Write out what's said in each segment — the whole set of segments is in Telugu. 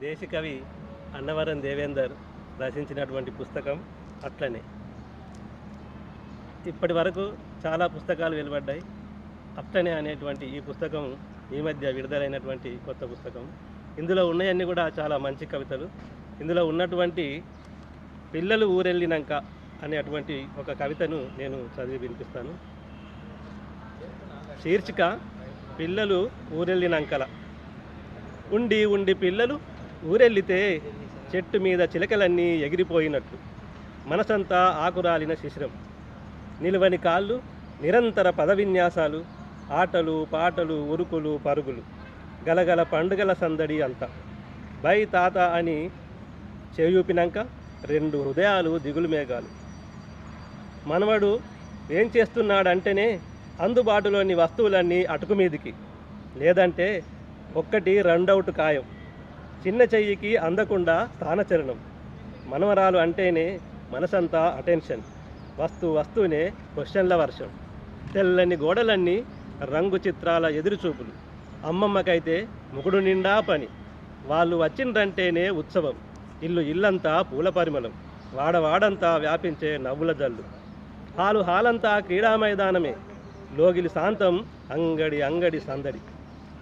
దేశకవి అన్నవరం దేవేందర్ రచించినటువంటి పుస్తకం అట్లనే. ఇప్పటి వరకు చాలా పుస్తకాలు వెలువడ్డాయి. అట్లనే అనేటువంటి ఈ పుస్తకం ఈ మధ్య విడుదలైనటువంటి కొత్త పుస్తకం. ఇందులో ఉన్నాయన్నీ కూడా చాలా మంచి కవితలు. ఇందులో ఉన్నటువంటి పిల్లలు ఊరెళ్ళినాక అనేటువంటి ఒక కవితను నేను చదివి వినిపిస్తాను. శీర్షిక పిల్లలు ఊరెళ్ళినాకల. ఉండి ఉండి పిల్లలు ఊరెళ్ళితే చెట్టు మీద చిలకలన్నీ ఎగిరిపోయినట్లు. మనసంతా ఆకురాలిన శిశిరం. నిలువని కాళ్ళు నిరంతర పదవిన్యాసాలు ఆటలు పాటలు ఉరుకులు పరుగులు. గలగల పండుగల సందడి అంతా. బై తాత అని చేయూపినాక రెండు హృదయాలు దిగులు మేఘాలు. మనవడు ఏం చేస్తున్నాడంటేనే అందుబాటులోని వస్తువులన్నీ అటుకు మీదికి. లేదంటే ఒక్కటి రన్డౌట్ ఖాయం. చిన్న చెయ్యికి అందకుండా స్థానచరణం మనవరాలు అంటేనే మనసంతా అటెన్షన్. వస్తు వస్తూనే క్వశ్చన్ల వర్షం. తెల్లని గోడలన్నీ రంగు చిత్రాల ఎదురుచూపులు. అమ్మమ్మకైతే ముకుడు నిండా పని. వాళ్ళు వచ్చిండ్రంటేనే ఉత్సవం. ఇల్లు ఇల్లంతా పూల పరిమళం. వాడవాడంతా వ్యాపించే నవ్వుల జల్లు. హాలు హాలంతా క్రీడా మైదానమే. లోగిలి శాంతం అంగడి అంగడి సందడి.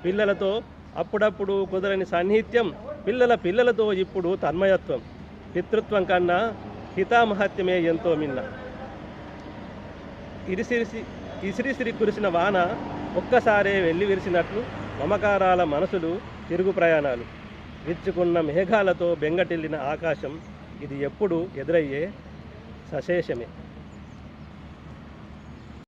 పిల్లలతో అప్పుడప్పుడు కుదరని సాన్నిహిత్యం పిల్లల పిల్లలతో ఇప్పుడు తన్మయత్వం. పితృత్వం కన్నా హితామహత్యమే ఎంతో మిన్న. ఇరిసిరిసి ఇసిరిసిరి కురిసిన వాన ఒక్కసారే వెళ్ళి విరిసినట్లు మమకారాల మనసులు తిరుగు ప్రయాణాలు. విచ్చుకున్న మేఘాలతో బెంగటిల్లిన ఆకాశం ఇది ఎప్పుడు ఎదురయ్యే సశేషమే.